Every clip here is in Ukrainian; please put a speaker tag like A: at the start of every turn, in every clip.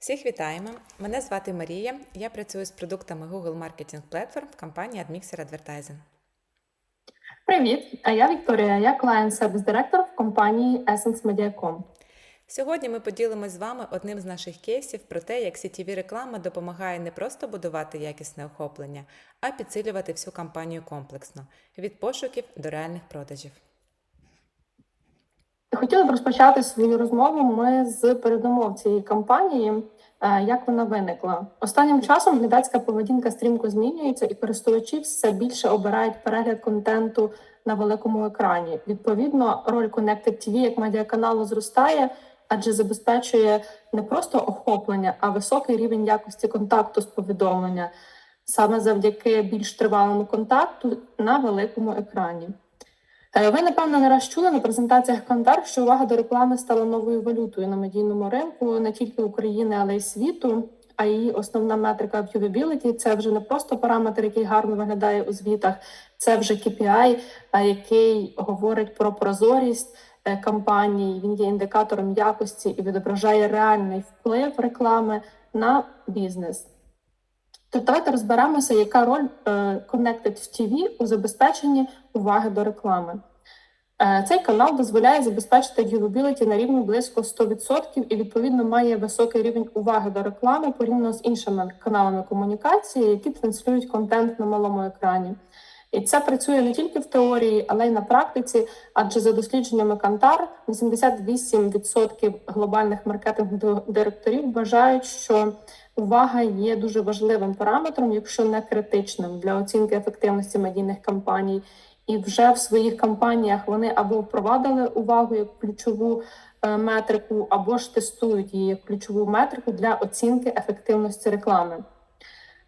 A: Всіх вітаємо! Мене звати Марія. Я працюю з продуктами Google Marketing Platform в компанії AdMixer Advertising.
B: Привіт, а я Вікторія. Я клієнт сервіс директор в компанії Essence Media.com.
A: Сьогодні ми поділимось з вами одним з наших кейсів про те, як CTV реклама допомагає не просто будувати якісне охоплення, а підсилювати всю кампанію комплексно від пошуків до реальних продажів.
B: Хотіла б розпочати свою розмову. Ми з передумов цієї кампанії. Е, Як вона виникла останнім часом? Глядацька поведінка стрімко змінюється, і користувачі все більше обирають перегляд контенту на великому екрані. Відповідно, роль Connected TV як медіаканалу зростає, адже забезпечує не просто охоплення, а високий рівень якості контакту з повідомлення саме завдяки більш тривалому контакту на великому екрані. Е, Ви, напевно, не раз чули на презентаціях Кандар, що увага до реклами стала новою валютою на медійному ринку не тільки України, але й світу. А її основна метрика viewability – це вже не просто параметр, який гарно виглядає у звітах, це вже KPI, е, який говорить про прозорість е, кампаній. Він є індикатором якості і відображає реальний вплив реклами на бізнес. Тобто давайте розберемося, яка роль е, Connected в TV у забезпеченні уваги до реклами. Е, Цей канал дозволяє забезпечити viewability на рівні близько 100% і відповідно має високий рівень уваги до реклами порівняно з іншими каналами комунікації, які транслюють контент на малому екрані. І це працює не тільки в теорії, але й на практиці, адже за дослідженнями Кантар 88% глобальних маркетингових директорів вважають, що увага є дуже важливим параметром, якщо не критичним для оцінки ефективності медійних кампаній. І вже в своїх кампаніях вони або впровадили увагу як ключову е, метрику, або ж тестують її як ключову метрику для оцінки ефективності реклами.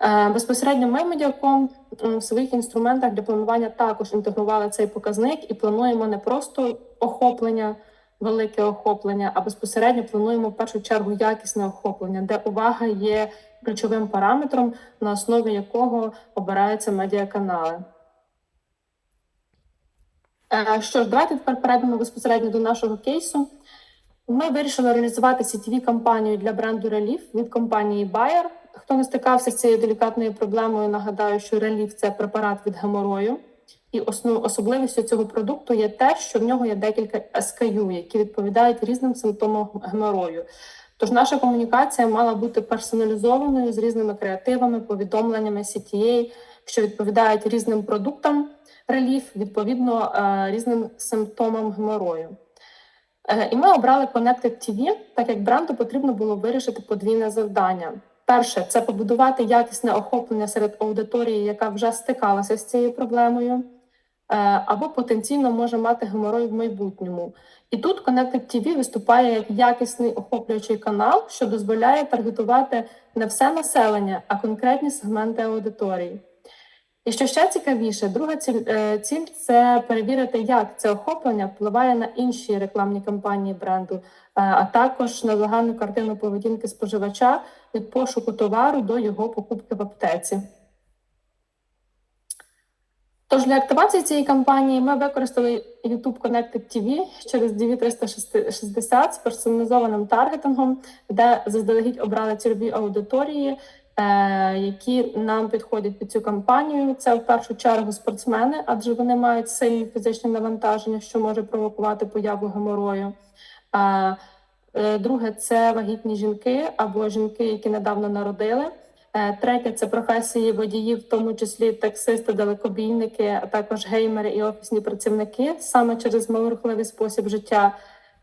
B: Е, Безпосередньо ми медіаком в своїх інструментах для планування також інтегрували цей показник і плануємо не просто охоплення, велике охоплення, а безпосередньо плануємо в першу чергу якісне охоплення, де увага є ключовим параметром, на основі якого обираються медіаканали. Е, Що ж, давайте тепер перейдемо безпосередньо до нашого кейсу. Ми вирішили реалізувати сітєві кампанію для бренду Relief від компанії Bayer. Хто не стикався з цією делікатною проблемою, нагадаю, що Relief – це препарат від геморою. І основ, особливістю цього продукту є те, що в нього є декілька SKU, які відповідають різним симптомам геморою. Тож наша комунікація мала бути персоналізованою з різними креативами, повідомленнями CTA, що відповідають різним продуктам реліф, відповідно е, різним симптомам геморою. Е, І ми обрали Connected TV, так як бренду потрібно було вирішити подвійне завдання. Перше це побудувати якісне охоплення серед аудиторії, яка вже стикалася з цією проблемою, е, або потенційно може мати геморой в майбутньому. І тут Connected TV виступає як якісний охоплюючий канал, що дозволяє таргетувати не все населення, а конкретні сегменти аудиторії. І що ще цікавіше, друга ціль, е, ціль це перевірити, як це охоплення впливає на інші рекламні кампанії бренду, е, а також на загальну картину поведінки споживача від пошуку товару до його покупки в аптеці. Тож для активації цієї кампанії ми використали YouTube Connected TV через DV360 з персоналізованим таргетингом, де заздалегідь обрали цільові аудиторії, які нам підходять під цю кампанію. Це в першу чергу спортсмени, адже вони мають сильні фізичні навантаження, що може провокувати появу геморою. Е, е, Друге це вагітні жінки або жінки, які недавно народили. Е, Третє це професії водіїв, в тому числі таксисти, далекобійники, а також геймери і офісні працівники, саме через малорухливий спосіб життя.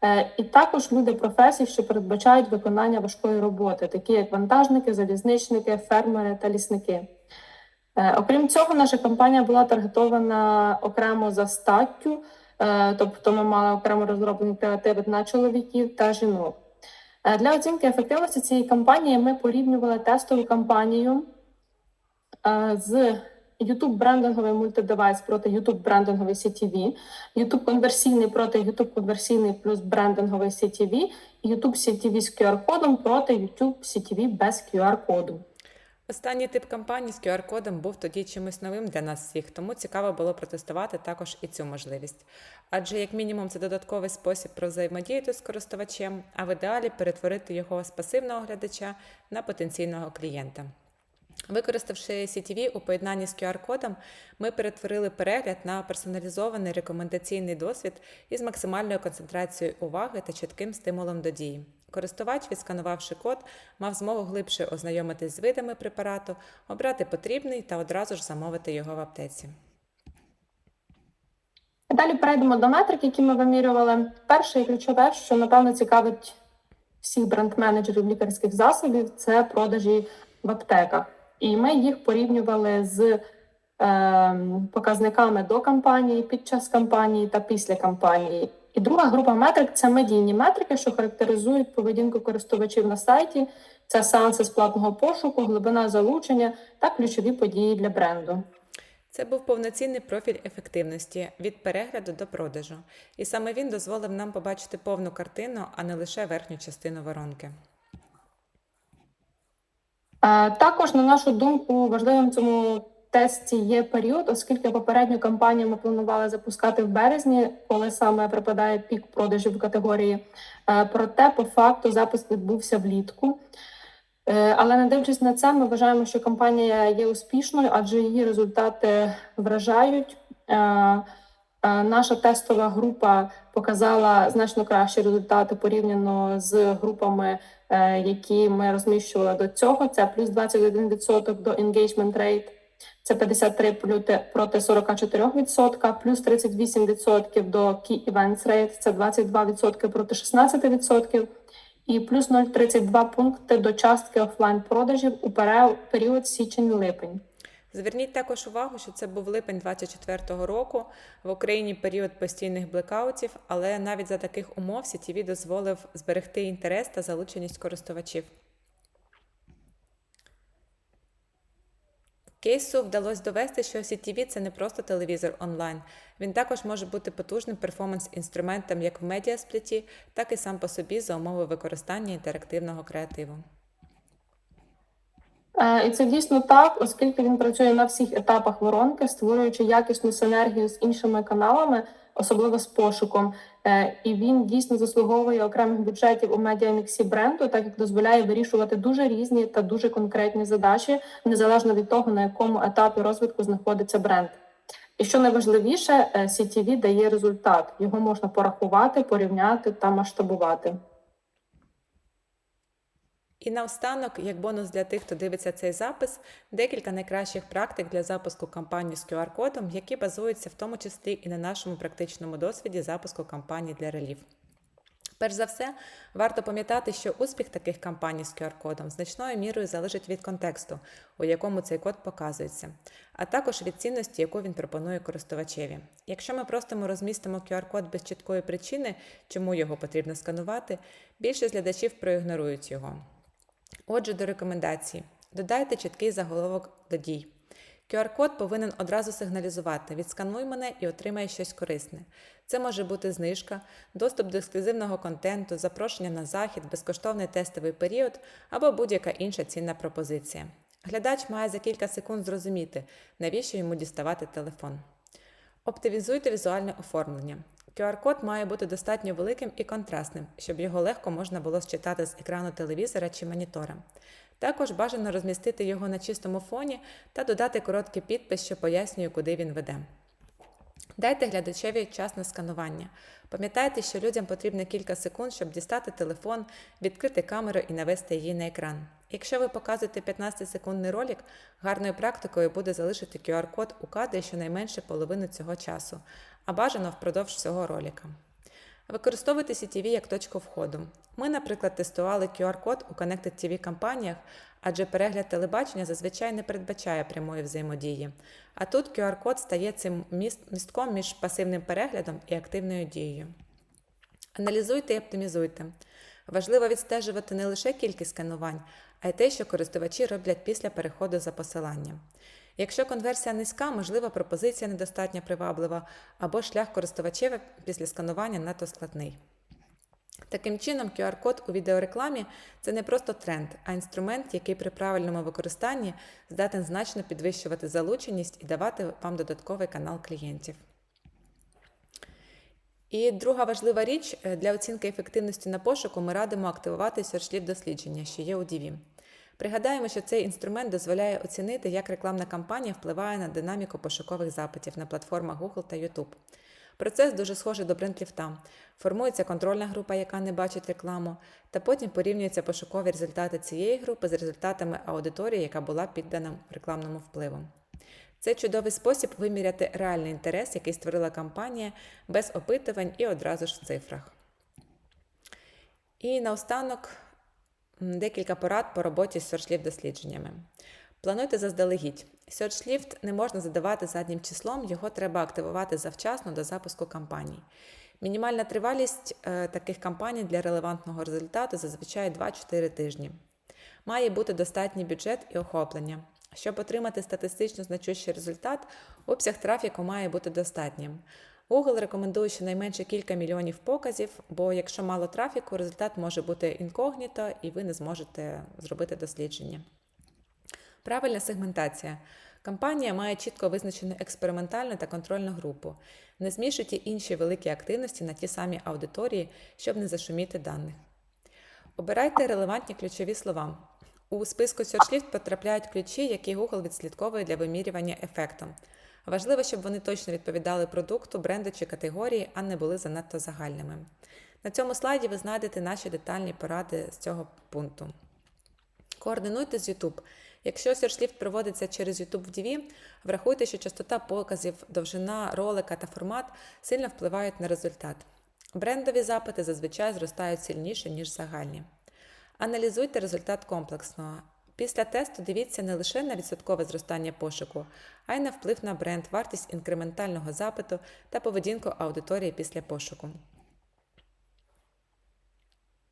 B: Е, І також люди професій, що передбачають виконання важкої роботи, такі як вантажники, залізничники, фермери та лісники. Е, Окрім цього, наша компанія була таргетована окремо за статтю, е, тобто ми мали окремо розроблені креативи на чоловіків та жінок. Для оцінки ефективності цієї кампанії ми порівнювали тестову кампанію з YouTube брендинговий мультидевайс проти YouTube брендинговий CTV, YouTube конверсійний проти YouTube конверсійний плюс брендинговий CTV, YouTube CTV з QR-кодом проти YouTube CTV без QR-коду.
A: Останній тип кампаній з QR-кодом був тоді чимось новим для нас всіх, тому цікаво було протестувати також і цю можливість. Адже, як мінімум, це додатковий спосіб про взаємодіяти з користувачем, а в ідеалі перетворити його з пасивного глядача на потенційного клієнта. Використавши CTV у поєднанні з QR-кодом, ми перетворили перегляд на персоналізований рекомендаційний досвід із максимальною концентрацією уваги та чітким стимулом до дії. Користувач, відсканувавши код, мав змогу глибше ознайомитись з видами препарату, обрати потрібний та одразу ж замовити його в аптеці.
B: Далі перейдемо до метрик, які ми вимірювали. Перше і ключове, що напевно цікавить всіх бренд-менеджерів лікарських засобів, це продажі в аптеках. І ми їх порівнювали з е, показниками до кампанії, під час кампанії та після кампанії. І друга група метрик це медійні метрики, що характеризують поведінку користувачів на сайті. Це сеанси з платного пошуку, глибина залучення та ключові події для бренду.
A: Це був повноцінний профіль ефективності від перегляду до продажу, і саме він дозволив нам побачити повну картину, а не лише верхню частину воронки.
B: Е, Також, на нашу думку, важливим в цьому тесті є період, оскільки попередню кампанію ми планували запускати в березні, коли саме припадає пік продажів в категорії. Е, Проте, по факту, запуск відбувся влітку. Е, Але не дивлячись на це, ми вважаємо, що кампанія є успішною, адже її результати вражають. Наша тестова група показала значно кращі результати порівняно з групами, які ми розміщували до цього. Це плюс 21% до engagement rate, це 53 проти- проти 44%, плюс 38% до key events rate, це 22% проти 16%, і плюс 0,32 пункти до частки офлайн продажів у період січень-липень.
A: Зверніть також увагу, що це був липень 2024 року. В Україні період постійних блекаутів, але навіть за таких умов CTV дозволив зберегти інтерес та залученість користувачів. Кейсу вдалося довести, що CTV – це не просто телевізор онлайн. Він також може бути потужним перформанс-інструментом як в медіаспліті, так і сам по собі за умови використання інтерактивного креативу.
B: Е, І це дійсно так, оскільки він працює на всіх етапах воронки, створюючи якісну синергію з іншими каналами, особливо з пошуком. Е, І він дійсно заслуговує окремих бюджетів у медіаміксі бренду, так як дозволяє вирішувати дуже різні та дуже конкретні задачі, незалежно від того, на якому етапі розвитку знаходиться бренд. І що найважливіше, е, CTV дає результат. Його можна порахувати, порівняти та масштабувати.
A: І наостанок, як бонус для тих, хто дивиться цей запис, декілька найкращих практик для запуску кампанії з QR-кодом, які базуються в тому числі і на нашому практичному досвіді запуску кампаній для релів. Перш за все, варто пам'ятати, що успіх таких кампаній з QR-кодом значною мірою залежить від контексту, у якому цей код показується, а також від цінності, яку він пропонує користувачеві. Якщо ми просто розмістимо QR-код без чіткої причини, чому його потрібно сканувати, більшість глядачів проігнорують його. Отже, до рекомендацій. Додайте чіткий заголовок до дій. QR-код повинен одразу сигналізувати: відскануй мене і отримай щось корисне. Це може бути знижка, доступ до ексклюзивного контенту, запрошення на захід, безкоштовний тестовий період або будь-яка інша цінна пропозиція. Глядач має за кілька секунд зрозуміти, навіщо йому діставати телефон. Оптимізуйте візуальне оформлення. QR-код має бути достатньо великим і контрастним, щоб його легко можна було считати з екрану телевізора чи монітора. Також бажано розмістити його на чистому фоні та додати короткий підпис, що пояснює, куди він веде. Дайте глядачеві час на сканування. Пам'ятайте, що людям потрібно кілька секунд, щоб дістати телефон, відкрити камеру і навести її на екран. Якщо ви показуєте 15-секундний ролик, гарною практикою буде залишити QR-код у кадрі щонайменше половину цього часу, а бажано впродовж всього ролика. Використовуйте CTV як точку входу. Ми, наприклад, тестували QR-код у Connected TV кампаніях, адже перегляд телебачення зазвичай не передбачає прямої взаємодії. А тут QR-код стає цим міст- містком між пасивним переглядом і активною дією. Аналізуйте і оптимізуйте. Важливо відстежувати не лише кількість сканувань, а й те, що користувачі роблять після переходу за посиланням. Якщо конверсія низька, можливо, пропозиція недостатньо приваблива, або шлях користувачів після сканування надто складний. Таким чином, QR-код у відеорекламі це не просто тренд, а інструмент, який при правильному використанні здатен значно підвищувати залученість і давати вам додатковий канал клієнтів. І друга важлива річ для оцінки ефективності на пошуку ми радимо активувати серчлів дослідження, що є у DV. Пригадаємо, що цей інструмент дозволяє оцінити, як рекламна кампанія впливає на динаміку пошукових запитів на платформах Google та YouTube. Процес дуже схожий до брендліфта. Формується контрольна група, яка не бачить рекламу, та потім порівнюються пошукові результати цієї групи з результатами аудиторії, яка була піддана рекламному впливу. Це чудовий спосіб виміряти реальний інтерес, який створила кампанія без опитувань і одразу ж в цифрах. І наостанок декілька порад по роботі з сорчлів дослідженнями. Плануйте заздалегідь. Search не можна задавати заднім числом, його треба активувати завчасно до запуску кампаній. Мінімальна тривалість е, таких кампаній для релевантного результату зазвичай 2-4 тижні. Має бути достатній бюджет і охоплення. Щоб отримати статистично значущий результат, обсяг трафіку має бути достатнім. Google рекомендує щонайменше кілька мільйонів показів, бо якщо мало трафіку, результат може бути інкогніто і ви не зможете зробити дослідження. Правильна сегментація. Кампанія має чітко визначену експериментальну та контрольну групу. Не змішуйте інші великі активності на ті самі аудиторії, щоб не зашуміти даних. Обирайте релевантні ключові слова. У списку SearchList потрапляють ключі, які Google відслідковує для вимірювання ефекту. Важливо, щоб вони точно відповідали продукту, бренду чи категорії, а не були занадто загальними. На цьому слайді ви знайдете наші детальні поради з цього пункту. Координуйте з YouTube. Якщо SearchLift проводиться через YouTube в DV, врахуйте, що частота показів, довжина ролика та формат сильно впливають на результат. Брендові запити зазвичай зростають сильніше, ніж загальні. Аналізуйте результат комплексно. Після тесту дивіться не лише на відсоткове зростання пошуку, а й на вплив на бренд, вартість інкрементального запиту та поведінку аудиторії після пошуку.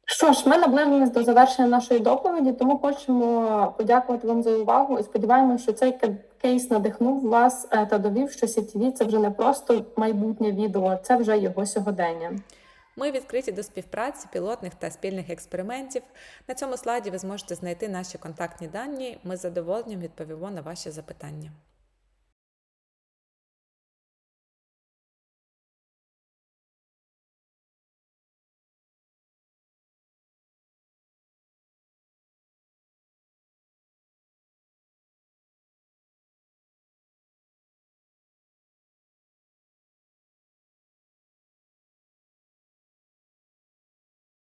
B: Що ж, ми наблизились до завершення нашої доповіді, тому хочемо подякувати вам за увагу і сподіваємося, що цей кейс надихнув вас е, та довів, що CTV – це вже не просто майбутнє відео, це вже його сьогодення.
A: Ми відкриті до співпраці, пілотних та спільних експериментів. На цьому слайді ви зможете знайти наші контактні дані. Ми з задоволенням відповімо на ваші запитання.